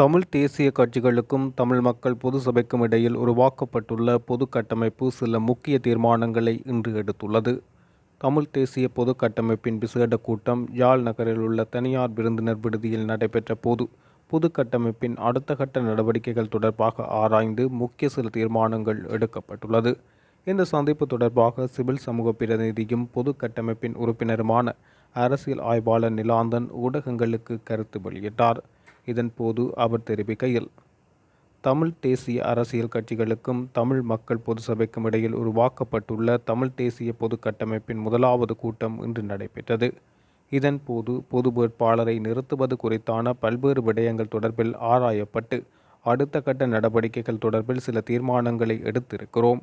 தமிழ் தேசிய கட்சிகளுக்கும் தமிழ் மக்கள் பொது சபைக்கும் இடையில் உருவாக்கப்பட்டுள்ள பொது கட்டமைப்பு சில முக்கிய தீர்மானங்களை இன்று எடுத்துள்ளது. தமிழ் தேசிய பொது கட்டமைப்பின் விசேட கூட்டம் யாழ் நகரில் உள்ள தனியார் விருந்தினர் விடுதியில் நடைபெற்ற போது பொது கட்டமைப்பின் அடுத்த கட்ட நடவடிக்கைகள் தொடர்பாக ஆராய்ந்து முக்கிய சில தீர்மானங்கள் எடுக்கப்பட்டுள்ளது. இந்த சந்திப்பு தொடர்பாக சிவில் சமூக பிரதிநிதியும் பொது கட்டமைப்பின் உறுப்பினருமான அரசியல் ஆய்வாளர் நிலாந்தன் ஊடகங்களுக்கு கருத்து வெளியிட்டார். இதன் போது அவர் தெரிவிக்கையில் தமிழ் தேசிய அரசியல் கட்சிகளுக்கும் தமிழ் மக்கள் பொது சபைக்கும் இடையில் உருவாக்கப்பட்டுள்ள தமிழ் தேசிய பொது கட்டமைப்பின் முதலாவது கூட்டம் இன்று நடைபெற்றது. இதன் போது பொது வேட்பாளரை நிறுத்துவது குறித்தான பல்வேறு விடயங்கள் தொடர்பில் ஆராயப்பட்டு அடுத்த கட்ட நடவடிக்கைகள் தொடர்பில் சில தீர்மானங்களை எடுத்திருக்கிறோம்.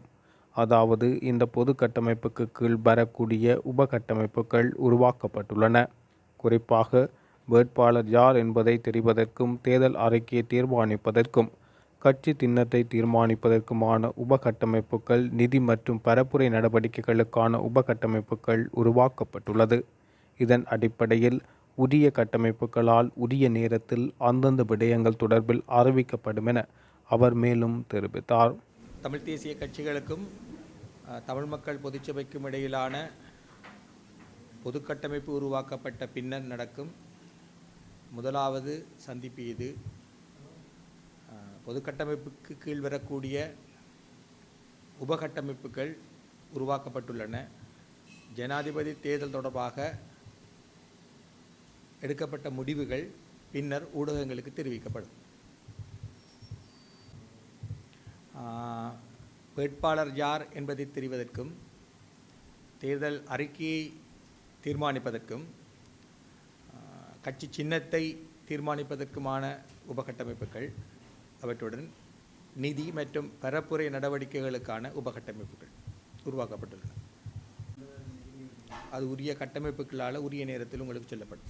அதாவது இந்த பொது கட்டமைப்புக்கு கீழ் வரக்கூடிய உபகட்டமைப்புகள் உருவாக்கப்பட்டுள்ளன. குறிப்பாக வேட்பாளர் யார் என்பதை தெரிவதற்கும் தேர்தல் அறிக்கையை தீர்மானிப்பதற்கும் கட்சி திண்ணத்தை தீர்மானிப்பதற்குமான உபகட்டமைப்புகள் நிதி மற்றும் பரப்புரை நடவடிக்கைகளுக்கான உபகட்டமைப்புகள் உருவாக்கப்பட்டுள்ளது. இதன் அடிப்படையில் உரிய கட்டமைப்புகளால் உரிய நேரத்தில் அந்தந்த விடயங்கள் தொடர்பில் அறிவிக்கப்படும் என அவர் மேலும் தெரிவித்தார். தமிழ் தேசிய கட்சிகளுக்கும் தமிழ் மக்கள் பொதுச்சபைக்கும் இடையிலான பொது கட்டமைப்பு உருவாக்கப்பட்ட பின்னர் நடக்கும் முதலாவது சந்திப்பு இது. பொதுக்கட்டமைப்புக்கு கீழ் வரக்கூடிய உபகட்டமைப்புகள் உருவாக்கப்பட்டுள்ளன. ஜனாதிபதி தேர்தல் தொடர்பாக எடுக்கப்பட்ட முடிவுகள் பின்னர் ஊடகங்களுக்கு தெரிவிக்கப்படும். வேட்பாளர் யார் என்பதை தெரிவதற்கும் தேர்தல் அறிக்கையை தீர்மானிப்பதற்கும் கட்சி சின்னத்தை தீர்மானிப்பதற்குமான உபகட்டமைப்புகள் அவற்றுடன் நிதி மற்றும் பரப்புரை நடவடிக்கைகளுக்கான உபகட்டமைப்புகள் உருவாக்கப்பட்டுள்ளன. அது உரிய கட்டமைப்புகளால் உரிய நேரத்தில் உங்களுக்கு சொல்லப்படும்.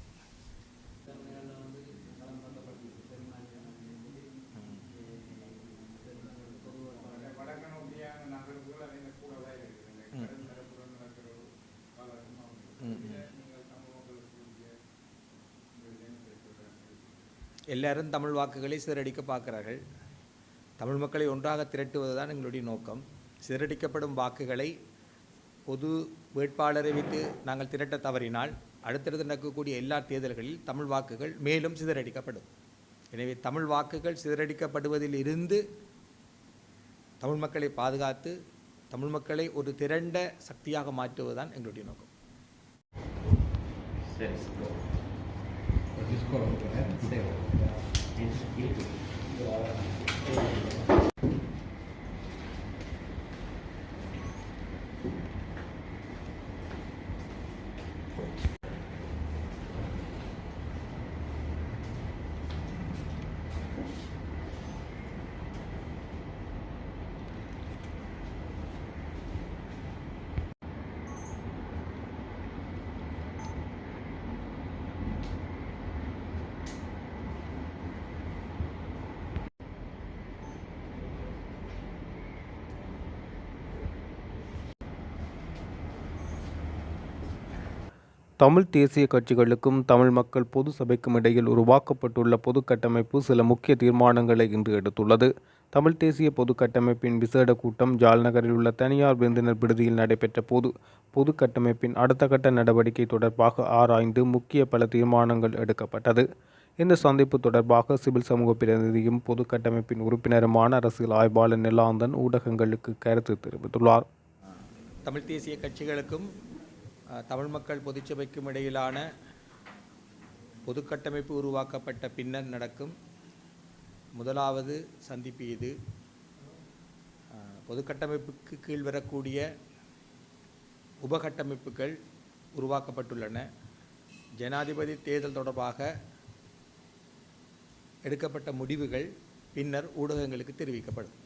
எல்லாரும் தமிழ் வாக்குகளை சிதறடிக்க பார்க்கிறார்கள். தமிழ் மக்களை ஒன்றாக திரட்டுவது தான் எங்களுடைய நோக்கம். சிதறடிக்கப்படும் வாக்குகளை பொது வேட்பாளரை வைத்து நாங்கள் திரட்ட தவறினால் அடுத்தடுத்து நடக்கக்கூடிய எல்லா தேர்தல்களில் தமிழ் வாக்குகள் மேலும் சிதறடிக்கப்படும். எனவே தமிழ் வாக்குகள் சிதறடிக்கப்படுவதில் இருந்து தமிழ் மக்களை பாதுகாத்து தமிழ் மக்களை ஒரு திரண்ட சக்தியாக மாற்றுவதுதான் எங்களுடைய நோக்கம். తీసుకోవడం தமிழ் தேசிய கட்சிகளுக்கும் தமிழ் மக்கள் பொது சபைக்கும் இடையில் உருவாக்கப்பட்டுள்ள பொது கட்டமைப்பு சில முக்கிய தீர்மானங்களை இன்று எடுத்துள்ளது. தமிழ் தேசிய பொது கட்டமைப்பின் விசேட கூட்டம் ஜால்நகரில் உள்ள தனியார் விருந்தினர் விடுதியில் நடைபெற்ற போது பொது கட்டமைப்பின் அடுத்த கட்ட நடவடிக்கை தொடர்பாக ஆராய்ந்து முக்கிய பல தீர்மானங்கள் எடுக்கப்பட்டது. இந்த சந்திப்பு தொடர்பாக சிவில் சமூக பிரதிநிதியும் பொது கட்டமைப்பின் உறுப்பினருமான அரசியல் ஆய்வாளர் நிலாந்தன் ஊடகங்களுக்கு கருத்து தெரிவித்துள்ளார். தமிழ் தேசிய கட்சிகளுக்கும் தமிழ் மக்கள் பொதுச்சபைக்கும் இடையிலான பொது கட்டமைப்பு உருவாக்கப்பட்ட பின்னர் நடக்கும் முதலாவது சந்திப்பு இது. பொதுக்கட்டமைப்புக்கு பொது கட்டமைப்புக்கு கீழ் வரக்கூடிய உபகட்டமைப்புகள் உருவாக்கப்பட்டுள்ளன. ஜனாதிபதி தேர்தல் தொடர்பாக எடுக்கப்பட்ட முடிவுகள் பின்னர் ஊடகங்களுக்கு தெரிவிக்கப்படும்.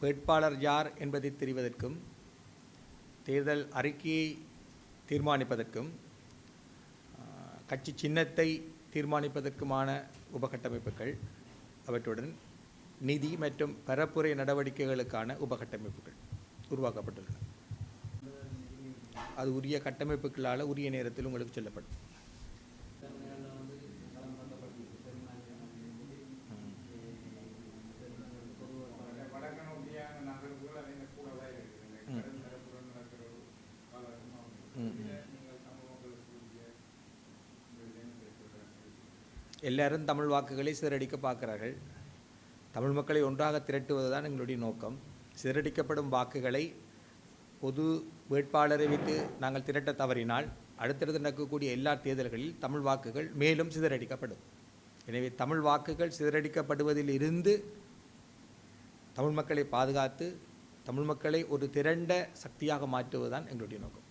வேட்பாளர் யார் என்பதை தெரிவதற்கும் தேர்தல் அறிக்கையை தீர்மானிப்பதற்கும் கட்சி சின்னத்தை தீர்மானிப்பதற்குமான உபகட்டமைப்புகள் அவற்றுடன் நிதி மற்றும் பரப்புரை நடவடிக்கைகளுக்கான உபகட்டமைப்புகள் உருவாக்கப்பட்டுள்ளன. அது உரிய கட்டமைப்புகளால் உரிய நேரத்தில் உங்களுக்கு சொல்லப்படும். எல்லாரும் தமிழ் வாக்குகளை சிதறடிக்க பார்க்கிறார்கள். தமிழ் மக்களை ஒன்றாக திரட்டுவது தான் எங்களுடைய நோக்கம். சிதறடிக்கப்படும் வாக்குகளை பொது வேட்பாளரை விட்டு நாங்கள் திரட்ட தவறினால் அடுத்தடுத்து நடக்கக்கூடிய எல்லா தேர்தல்களில் தமிழ் வாக்குகள் மேலும் சிதறடிக்கப்படும். எனவே தமிழ் வாக்குகள் சிதறடிக்கப்படுவதில் இருந்து தமிழ் மக்களை பாதுகாத்து தமிழ் மக்களை ஒரு திரண்ட சக்தியாக மாற்றுவதுதான் எங்களுடைய நோக்கம்.